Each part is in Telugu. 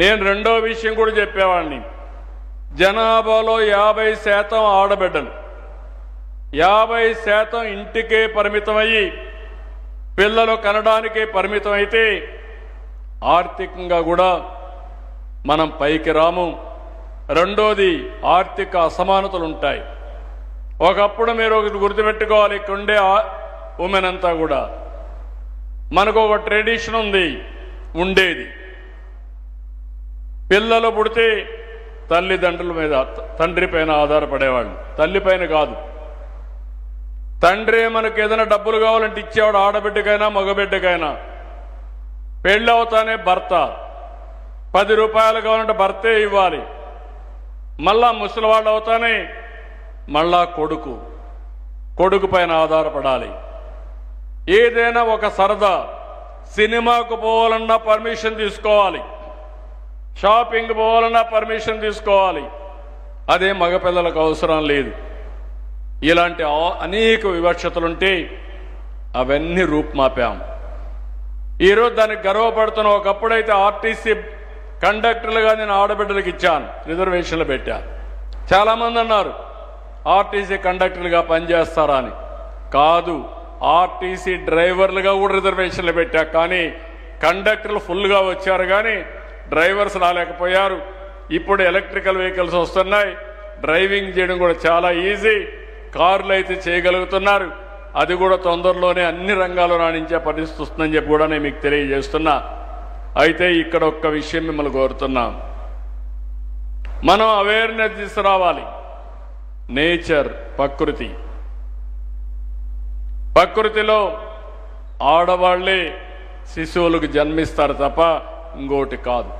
నేను రెండో విషయం కూడా చెప్పేవాడిని. జనాభాలో యాభై శాతం ఆడబిడ్డలు. యాభై శాతం ఇంటికే పరిమితమయ్యి పిల్లలు కనడానికే పరిమితమైతే ఆర్థికంగా కూడా మనం పైకి రాము. రెండోది ఆర్థిక అసమానతలు ఉంటాయి ఒకప్పుడు మీరు ఒకటి గుర్తుపెట్టుకోవాలి ఇక్కడ ఉండే ఉమెన్ అంతా కూడా. మనకు ఒక ట్రెడిషన్ ఉంది ఉండేది. పిల్లలు పుడితే తల్లిదండ్రుల మీద తండ్రి పైన ఆధారపడేవాళ్ళు. తల్లి పైన కాదు. తండ్రి మనకు ఏదైనా డబ్బులు కావాలంటే ఇచ్చేవాడు ఆడబిడ్డకైనా మగబిడ్డకైనా. పెళ్ళి అవుతానే భర్త. పది రూపాయలు కావాలంటే భర్తే ఇవ్వాలి. మళ్ళా ముసలివాళ్ళు అవుతానే మళ్ళా కొడుకు. కొడుకు పైన ఆధారపడాలి. ఏదైనా ఒక సరదా. సినిమాకు పోవాలన్నా పర్మిషన్ తీసుకోవాలి. షాపింగ్ పోవాలన్నా పర్మిషన్ తీసుకోవాలి. అదే మగపిల్లలకు అవసరం లేదు. ఇలాంటి అనేక వివక్షతలుంటే అవన్నీ రూపుమాపాం ఈరోజు దానికి గర్వపడుతున్న ఒకప్పుడైతే ఆర్టీసీ కండక్టర్లుగా నేను ఆడబిడ్డలకు ఇచ్చాను. రిజర్వేషన్లు పెట్టాను చాలామంది అన్నారు ఆర్టీసీ కండక్టర్లుగా పనిచేస్తారా అని. కాదు ఆర్టీసీ డ్రైవర్లుగా కూడా రిజర్వేషన్లు పెట్టా. కానీ కండక్టర్లు ఫుల్గా వచ్చారు కానీ డ్రైవర్స్ రాలేకపోయారు. ఇప్పుడు ఎలక్ట్రికల్ వెహికల్స్ వస్తున్నాయి. డ్రైవింగ్ చేయడం కూడా చాలా ఈజీ. కార్లు అయితే చేయగలుగుతున్నారు. అది కూడా తొందరలోనే అన్ని రంగాల్లో రాణించే పరిస్థితి వస్తుందని చెప్పి కూడా నేను మీకు తెలియజేస్తున్నా. అయితే ఇక్కడ ఒక్క విషయం మిమ్మల్ని కోరుతున్నాం. మనం అవేర్నెస్ తీసుకురావాలి నేచర్ ప్రకృతి. ప్రకృతిలో ఆడవాళ్ళే శిశువులకు జన్మిస్తారు తప్ప ఇంకోటి కాదు.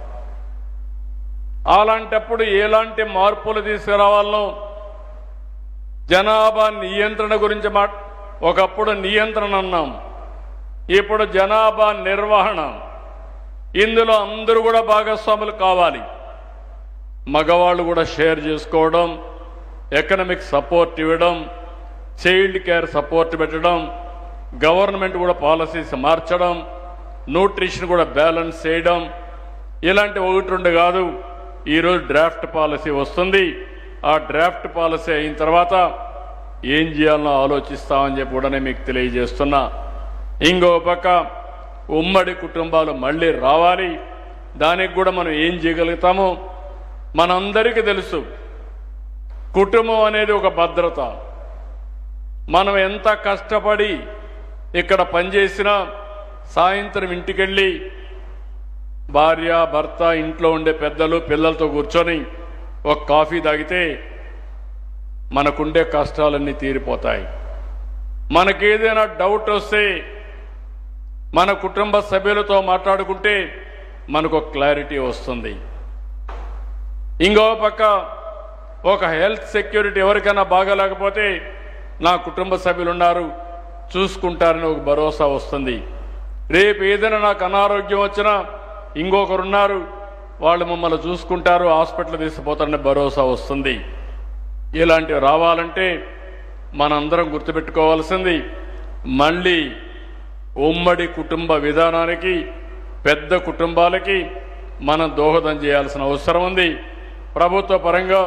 అలాంటప్పుడు ఎలాంటి మార్పులు తీసుకురావాలనో జనాభా నియంత్రణ గురించి మా ఒకప్పుడు నియంత్రణ అన్నాం. ఇప్పుడు జనాభా నిర్వహణ. ఇందులో అందరూ కూడా భాగస్వాములు కావాలి. మగవాళ్ళు కూడా షేర్ చేసుకోవడం ఎకనమిక్ సపోర్ట్ ఇవ్వడం చైల్డ్ కేర్ సపోర్ట్ పెట్టడం గవర్నమెంట్ కూడా పాలసీస్ మార్చడం న్యూట్రిషన్ కూడా బ్యాలెన్స్ చేయడం ఇలాంటి ఒకటి రెండు కాదు. ఈరోజు డ్రాఫ్ట్ పాలసీ వస్తుంది. ఆ డ్రాఫ్ట్ పాలసీ అయిన తర్వాత ఏం చేయాలనో ఆలోచిస్తామని చెప్పి కూడా మీకు తెలియజేస్తున్నా. ఇంకో పక్క ఉమ్మడి కుటుంబాలు మళ్ళీ రావాలి. దానికి కూడా మనం ఏం చేయగలుగుతామో మనందరికీ తెలుసు. కుటుంబం అనేది ఒక భద్రత. మనం ఎంత కష్టపడి ఇక్కడ పనిచేసినా సాయంత్రం ఇంటికెళ్ళి భార్య భర్త ఇంట్లో ఉండే పెద్దలు పిల్లలతో కూర్చొని ఒక కాఫీ తాగితే మనకుండే కష్టాలన్నీ తీరిపోతాయి. మనకేదైనా డౌట్ వస్తే మన కుటుంబ సభ్యులతో మాట్లాడుకుంటే మనకు క్లారిటీ వస్తుంది. ఇంకో పక్క ఒక హెల్త్ సెక్యూరిటీ ఎవరికైనా బాగాలేకపోతే నా కుటుంబ సభ్యులు ఉన్నారు చూసుకుంటారని ఒక భరోసా వస్తుంది. రేపు ఏదైనా నాకు అనారోగ్యం వచ్చినా ఇంకొకరున్నారు వాళ్ళు మమ్మల్ని చూసుకుంటారు హాస్పిటల్ తీసుకుపోతారని భరోసా వస్తుంది. ఇలాంటివి రావాలంటే మనందరం గుర్తుపెట్టుకోవాల్సింది మళ్ళీ ఉమ్మడి కుటుంబ విధానానికి పెద్ద కుటుంబాలకి మనం దోహదం చేయాల్సిన అవసరం ఉంది. ప్రభుత్వ పరంగా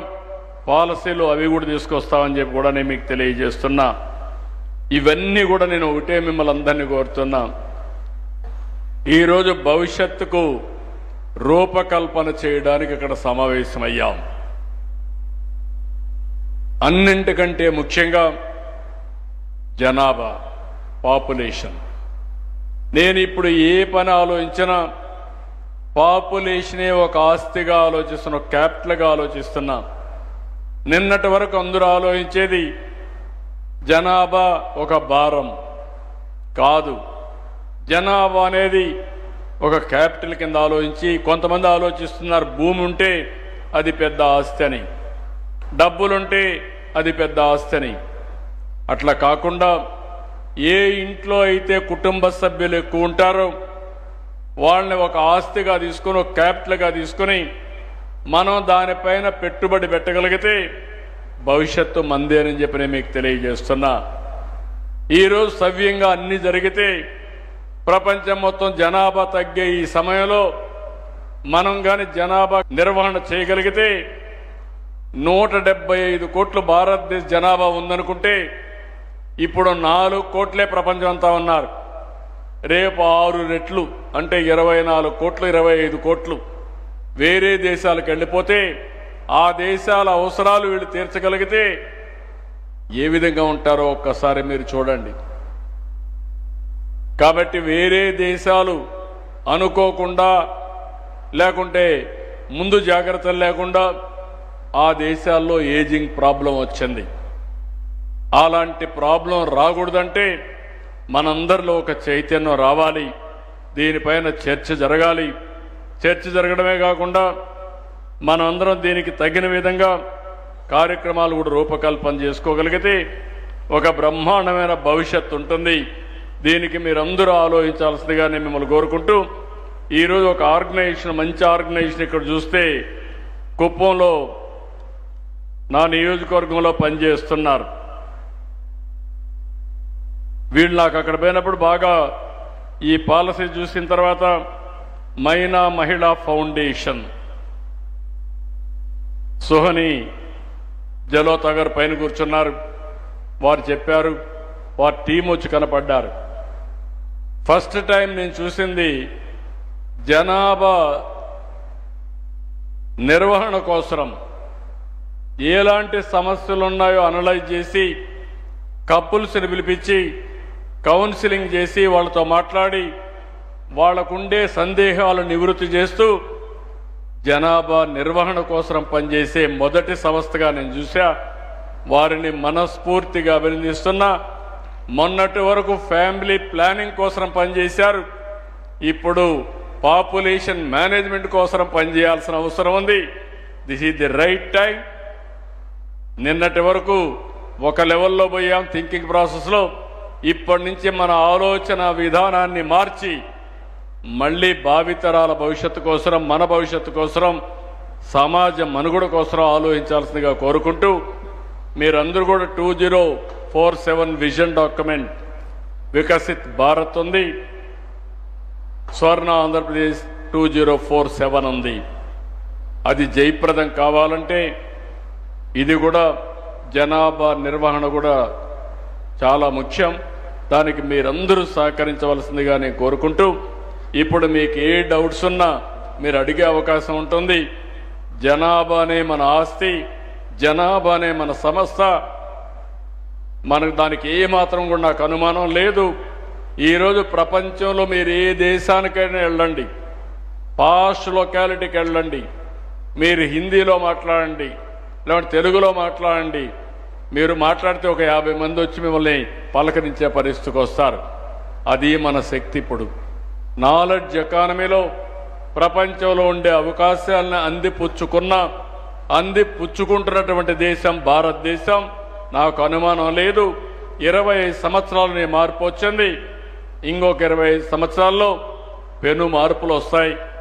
పాలసీలు అవి కూడా తీసుకొస్తామని చెప్పి కూడా నేను మీకు తెలియజేస్తున్నా. ఇవన్నీ కూడా నేను ఒకటే మిమ్మల్ని అందరినీ కోరుతున్నా. ఈరోజు భవిష్యత్తుకు రూపకల్పన చేయడానికి ఇక్కడ సమావేశమయ్యాం. అన్నింటికంటే ముఖ్యంగా జనాభా పాపులేషన్. నేను ఇప్పుడు ఏ పని ఆలోచించినా పాపులేషనే ఒక ఆస్తిగా ఆలోచిస్తున్నా క్యాపిటల్గా ఆలోచిస్తున్నా. నిన్నటి వరకు అందరూ ఆలోచించేది జనాభా ఒక భారం కాదు. జనాభా అనేది ఒక క్యాపిటల్ కింద ఆలోచించి కొంతమంది ఆలోచిస్తున్నారు భూమి ఉంటే అది పెద్ద ఆస్తి అని. డబ్బులుంటే అది పెద్ద ఆస్తి అని. అట్లా కాకుండా ఏ ఇంట్లో అయితే కుటుంబ సభ్యులు ఎక్కువ ఉంటారో వాళ్ళని ఒక ఆస్తిగా తీసుకొని ఒక క్యాపిటల్గా తీసుకొని మనం దానిపైన పెట్టుబడి పెట్టగలిగితే భవిష్యత్తు మందే అని చెప్పి నేను మీకు తెలియజేస్తున్నా. ఈరోజు సవ్యంగా అన్నీ జరిగితే ప్రపంచం మొత్తం జనాభా తగ్గే ఈ సమయంలో మనం కానీ జనాభా నిర్వహణ చేయగలిగితే నూట డెబ్బై ఐదు కోట్లు భారతదేశ జనాభా ఉందనుకుంటే ఇప్పుడు నాలుగు కోట్లే ప్రపంచం అంతా ఉన్నారు. రేపు ఆరు రెట్లు అంటే ఇరవై నాలుగు కోట్లు ఇరవై ఐదు కోట్లు వేరే దేశాలకు వెళ్ళిపోతే ఆ దేశాల అవసరాలు వీళ్ళు తీర్చగలిగితే ఏ విధంగా ఉంటారో ఒక్కసారి మీరు చూడండి. కాబట్టి వేరే దేశాలు అనుకోకుండా లేకుంటే ముందు జాగ్రత్తలు లేకుండా ఆ దేశాల్లో ఏజింగ్ ప్రాబ్లం వచ్చింది. అలాంటి ప్రాబ్లం రాకూడదంటే మనందరిలో ఒక చైతన్యం రావాలి. దీనిపైన చర్చ జరగాలి. చర్చ జరగడమే కాకుండా మనందరం దీనికి తగిన విధంగా కార్యక్రమాలు కూడా రూపకల్పన చేసుకోగలిగితే ఒక బ్రహ్మాండమైన భవిష్యత్తు ఉంటుంది. దీనికి మీరందరూ ఆలోచించాల్సిందిగా నేను మిమ్మల్ని కోరుకుంటూ ఈరోజు ఒక ఆర్గనైజేషన్ మంచి ఆర్గనైజేషన్ ఇక్కడ చూస్తే కుప్పంలో నా నియోజకవర్గంలో పనిచేస్తున్నారు. వీళ్ళు నాకు అక్కడ పోయినప్పుడు బాగా ఈ పాలసీ చూసిన తర్వాత మైనా మహిళా ఫౌండేషన్ సుహని జలోతా గారు పైన కూర్చున్నారు. వారు చెప్పారు వారి టీం వచ్చి కనపడ్డారు. ఫస్ట్ టైం నేను చూసింది జనాభా నిర్వహణ కోసరం. ఎలాంటి సమస్యలు ఉన్నాయో అనలైజ్ చేసి కపుల్స్ని పిలిపించి కౌన్సిలింగ్ చేసి వాళ్ళతో మాట్లాడి వాళ్ళకుండే సందేహాలు నివృత్తి చేస్తూ జనాభా నిర్వహణ కోసం పనిచేసే మొదటి సంస్థగా నేను చూసా వారిని మనస్ఫూర్తిగా అభినందిస్తున్నా. మొన్నటి వరకు ఫ్యామిలీ ప్లానింగ్ కోసం పనిచేశారు. ఇప్పుడు పాపులేషన్ మేనేజ్మెంట్ కోసం పనిచేయాల్సిన అవసరం ఉంది. This is the right time. నిన్నటి వరకు ఒక లెవెల్లో పోయాం థింకింగ్ ప్రాసెస్లో. ఇప్పటి నుంచి మన ఆలోచన విధానాన్ని మార్చి మళ్ళీ భావితరాల భవిష్యత్తు కోసం మన భవిష్యత్తు కోసం సమాజ మనుగడ కోసం ఆలోచించాల్సిందిగా కోరుకుంటూ మీరందరూ కూడా two zero four seven vision document Viksit Bharat ఉంది. Swarna Andhra Pradesh two zero four seven ఉంది. అది జయప్రదం కావాలంటే ఇది కూడా జనాభా నిర్వహణ కూడా చాలా ముఖ్యం. దానికి మీరందరూ సహకరించవలసిందిగా నేను కోరుకుంటూ ఇప్పుడు మీకు ఏ డౌట్స్ ఉన్నా మీరు అడిగే అవకాశం ఉంటుంది. జనాభానే మన ఆస్తి జనాభానే మన సంస్థ. మనకు దానికి ఏమాత్రం కూడా నాకు అనుమానం లేదు. ఈరోజు ప్రపంచంలో మీరు ఏ దేశానికైనా వెళ్ళండి. పాస్ట్ లొకాలిటీకి వెళ్ళండి. మీరు హిందీలో మాట్లాడండి. లేదంటే తెలుగులో మాట్లాడండి. మీరు మాట్లాడితే ఒక యాభై మంది వచ్చి మిమ్మల్ని పలకరించే పరిస్థితికి వస్తారు. అది మన శక్తి ఇప్పుడు. నాలెడ్జ్ ఎకానమీలో ప్రపంచంలో ఉండే అవకాశాలను అందిపుచ్చుకున్న అందిపుచ్చుకుంటున్నటువంటి దేశం భారతదేశం. నాకు అనుమానం లేదు. ఇరవై సంవత్సరాలు నీ మార్పు వచ్చింది. ఇంకొక ఇరవై సంవత్సరాల్లో పెను మార్పులు వస్తాయి.